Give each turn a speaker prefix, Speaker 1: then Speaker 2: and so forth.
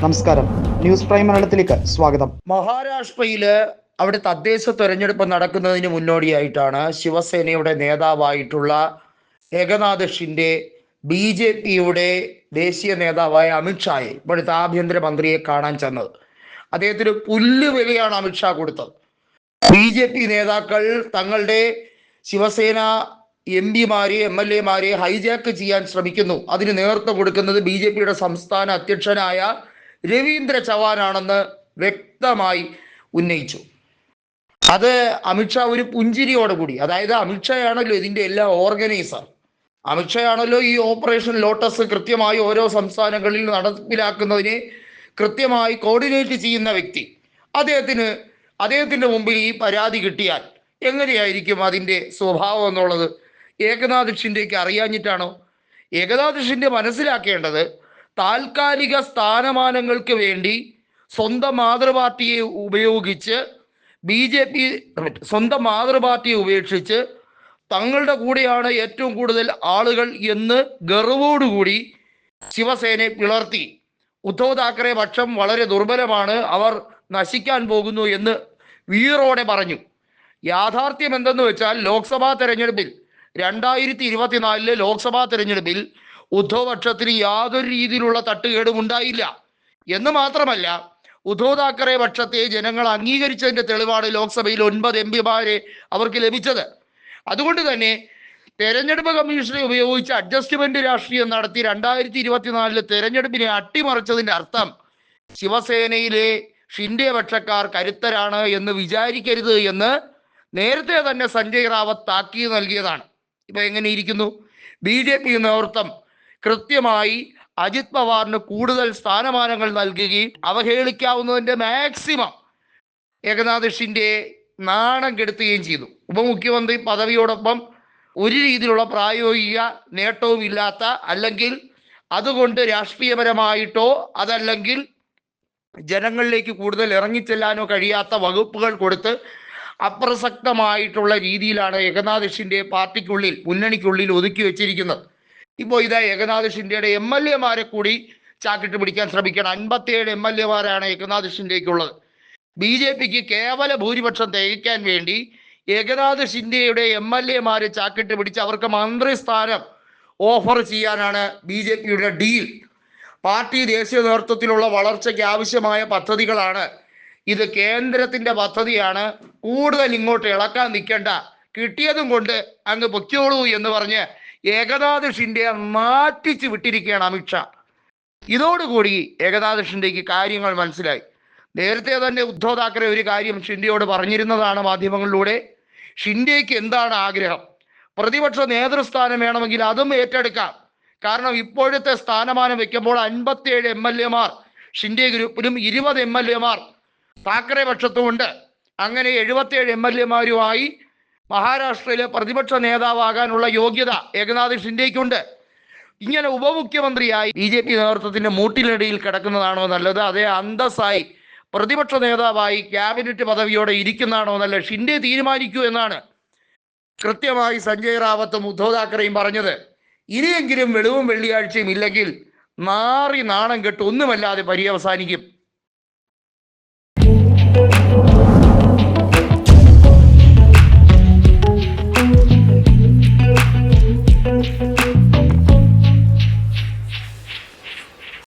Speaker 1: നമസ്കാരം. News prime മലയാളത്തിലേക്ക് സ്വാഗതം.
Speaker 2: മഹാരാഷ്ട്രയിൽ അവിടെ തദ്ദേശ തെരഞ്ഞെടുപ്പ് നടക്കുന്നതിന് മുന്നോടിയായിട്ടാണ് ശിവസേനയുടെ നേതാവായിട്ടുള്ള ഏകനാഥ് ഷിൻഡെ ബി ജെ പിയുടെ ദേശീയ നേതാവായ അമിത്ഷായെ ഇപ്പോഴത്തെ ആഭ്യന്തരമന്ത്രിയെ കാണാൻ ചെന്നത്. അദ്ദേഹത്തിന് പുല്ല് വിലയാണ് അമിത്ഷാ കൊടുത്തത്. ബി ജെ പി നേതാക്കൾ തങ്ങളുടെ ശിവസേന എം പിമാരെ എം എൽ എമാരെ ഹൈജാക്ക് ചെയ്യാൻ ശ്രമിക്കുന്നു. അതിന് നേതൃത്വം കൊടുക്കുന്നത് ബി ജെ പിയുടെ സംസ്ഥാന അധ്യക്ഷനായ രവീന്ദ്ര ചവാനാണെന്ന് വ്യക്തമായി ഉന്നയിച്ചു. അത് അമിത്ഷാ ഒരു പുഞ്ചിരിയോടുകൂടി അതായത് അമിത്ഷായാണല്ലോ ഇതിന്റെ എല്ലാ ഓർഗനൈസർ. അമിത്ഷായാണല്ലോ ഈ ഓപ്പറേഷൻ ലോട്ടസ് കൃത്യമായി ഓരോ സംസ്ഥാനങ്ങളിൽ നടപ്പിലാക്കുന്നതിനെ കൃത്യമായി കോർഡിനേറ്റ് ചെയ്യുന്ന വ്യക്തി. അദ്ദേഹത്തിന് അദ്ദേഹത്തിന്റെ മുമ്പിൽ ഈ പരാതി കിട്ടിയാൽ എങ്ങനെയായിരിക്കും അതിന്റെ സ്വഭാവം എന്നുള്ളത് ഏകനാഥ് ഷിൻഡേക്ക് അറിയാഞ്ഞിട്ടാണോ? ഏകനാഥ് ഷിൻഡെ മനസ്സിലാക്കേണ്ടത് താൽക്കാലിക സ്ഥാനമാനങ്ങൾക്ക് വേണ്ടി സ്വന്തം മാതൃപാർട്ടിയെ ഉപയോഗിച്ച് ബി ജെ പി സ്വന്തം മാതൃപാർട്ടിയെ ഉപേക്ഷിച്ച് തങ്ങളുടെ കൂടെയാണ് ഏറ്റവും കൂടുതൽ ആളുകൾ എന്ന് ഗർവോടുകൂടി ശിവസേനയെ പിളർത്തി. ഉദ്ധവ് താക്കറെ പക്ഷം വളരെ ദുർബലമാണ് അവർ നശിക്കാൻ പോകുന്നു എന്ന് വീറോടെ പറഞ്ഞു. യാഥാർത്ഥ്യം എന്തെന്ന് വെച്ചാൽ ലോക്സഭാ തെരഞ്ഞെടുപ്പിൽ രണ്ടായിരത്തി ഇരുപത്തിനാലിലെ ലോക്സഭാ തെരഞ്ഞെടുപ്പിൽ ഉദ്ധവ് പക്ഷത്തിന് യാതൊരു രീതിയിലുള്ള തട്ടുകേടും ഉണ്ടായില്ല എന്ന് മാത്രമല്ല ഉദ്ധവ് താക്കറെ പക്ഷത്തെ ജനങ്ങൾ അംഗീകരിച്ചതിന്റെ തെളിവാണ് ലോക്സഭയിൽ ഒൻപത് എം പിമാരെ അവർക്ക് ലഭിച്ചത്. അതുകൊണ്ട് തന്നെ തെരഞ്ഞെടുപ്പ് കമ്മീഷനെ ഉപയോഗിച്ച് അഡ്ജസ്റ്റ്മെന്റ് രാഷ്ട്രീയം നടത്തി രണ്ടായിരത്തി ഇരുപത്തിനാലിലെ തെരഞ്ഞെടുപ്പിനെ അട്ടിമറിച്ചതിന്റെ അർത്ഥം ശിവസേനയിലെ ഷിൻഡെ പക്ഷക്കാർ കരുത്തരാണ് എന്ന് വിചാരിക്കരുത് എന്ന് നേരത്തെ തന്നെ സഞ്ജയ് റാവത്ത് താക്കീത് നൽകിയതാണ്. ഇപ്പൊ എങ്ങനെ ഇരിക്കുന്നു? ബി ജെ പി നേതൃത്വം കൃത്യമായി അജിത് പവാറിന് കൂടുതൽ സ്ഥാനമാനങ്ങൾ നൽകുകയും അവഹേളിക്കാവുന്നതിന്റെ മാക്സിമം ഏകനാഥ് നാണം കെടുത്തുകയും ചെയ്തു. ഉപമുഖ്യമന്ത്രി പദവിയോടൊപ്പം ഒരു രീതിയിലുള്ള പ്രായോഗിക നേട്ടവും ഇല്ലാത്ത അല്ലെങ്കിൽ അതുകൊണ്ട് രാഷ്ട്രീയപരമായിട്ടോ അതല്ലെങ്കിൽ ജനങ്ങളിലേക്ക് കൂടുതൽ ഇറങ്ങിച്ചെല്ലാനോ കഴിയാത്ത വകുപ്പുകൾ കൊടുത്ത് അപ്രസക്തമായിട്ടുള്ള രീതിയിലാണ് ഏകനാഥ് പാർട്ടിക്കുള്ളിൽ മുന്നണിക്കുള്ളിൽ ഒതുക്കി വെച്ചിരിക്കുന്നത്. ഇപ്പോൾ ഇതാ ഏകനാഥ് ഷിൻഡെയുടെ എം എൽ എമാരെ കൂടി ചാക്കിട്ട് പിടിക്കാൻ ശ്രമിക്കണം അൻപത്തിയേഴ് എം എൽ എമാരാണ് ഏകനാഥ് ഷിൻഡെക്കുള്ളത് ബി ജെ പിക്ക് കേവല ഭൂരിപക്ഷം തികയ്ക്കാൻ വേണ്ടി ഏകനാഥ് ഷിൻഡെയുടെ എം എൽ എമാരെ ചാക്കിട്ട് പിടിച്ച് അവർക്ക് മന്ത്രിസ്ഥാനം ഓഫർ ചെയ്യാനാണ് ബി ജെ പിയുടെ ഡീൽ. പാർട്ടി ദേശീയ നേതൃത്വത്തിലുള്ള വളർച്ചയ്ക്ക് ആവശ്യമായ പദ്ധതികളാണ്. ഇത് കേന്ദ്രത്തിന്റെ പദ്ധതിയാണ്. കൂടുതൽ ഇങ്ങോട്ട് ഇളക്കാൻ നിൽക്കേണ്ട. കിട്ടിയതും കൊണ്ട് അങ്ങ് പൊയ്ക്കോളൂ എന്ന് പറഞ്ഞ് ഷിൻഡെയെ മാറ്റിച്ച് വിട്ടിരിക്കുകയാണ് അമിത്ഷാ. ഇതോടുകൂടി ഏകദാദശിന്റെക്ക് കാര്യങ്ങൾ മനസ്സിലായി. നേരത്തെ തന്നെ ഉദ്ധവ് താക്കറെ ഒരു കാര്യം ഷിൻഡെയോട് പറഞ്ഞിരുന്നതാണ് മാധ്യമങ്ങളിലൂടെ. ഷിൻഡെക്ക് എന്താണ് ആഗ്രഹം? പ്രതിപക്ഷ നേതൃസ്ഥാനം വേണമെങ്കിൽ അതും ഏറ്റെടുക്കാം. കാരണം ഇപ്പോഴത്തെ സ്ഥാനമാനം വെക്കുമ്പോൾ അൻപത്തിയേഴ് എം എൽ എമാർ ഷിൻഡെ ഗ്രൂപ്പിലും ഇരുപത് എം എൽ എമാർ താക്കറെ പക്ഷത്തുമുണ്ട്. അങ്ങനെ എഴുപത്തിയേഴ് എം എൽ എമാരുമായി മഹാരാഷ്ട്രയിലെ പ്രതിപക്ഷ നേതാവാകാനുള്ള യോഗ്യത ഏകനാഥ് ഷിൻഡേക്കുണ്ട് ഇങ്ങനെ ഉപമുഖ്യമന്ത്രിയായി ബി ജെ പി നേതൃത്വത്തിന്റെ മൂട്ടിലിടിയിൽ കിടക്കുന്നതാണോ നല്ലത്? അതേ അന്തസ്സായി പ്രതിപക്ഷ നേതാവായി ക്യാബിനറ്റ് പദവിയോടെ ഇരിക്കുന്നതാണോ നല്ലത്? ഷിൻഡെ തീരുമാനിക്കൂ എന്നാണ് കൃത്യമായി സഞ്ജയ് റാവത്തും ഉദ്ധവ് താക്കറെയും പറഞ്ഞത്. ഇനിയെങ്കിലും വെളിവും വെള്ളിയാഴ്ചയും ഇല്ലെങ്കിൽ നാറി നാണം കെട്ട് ഒന്നുമല്ലാതെ പര്യവസാനിക്കും.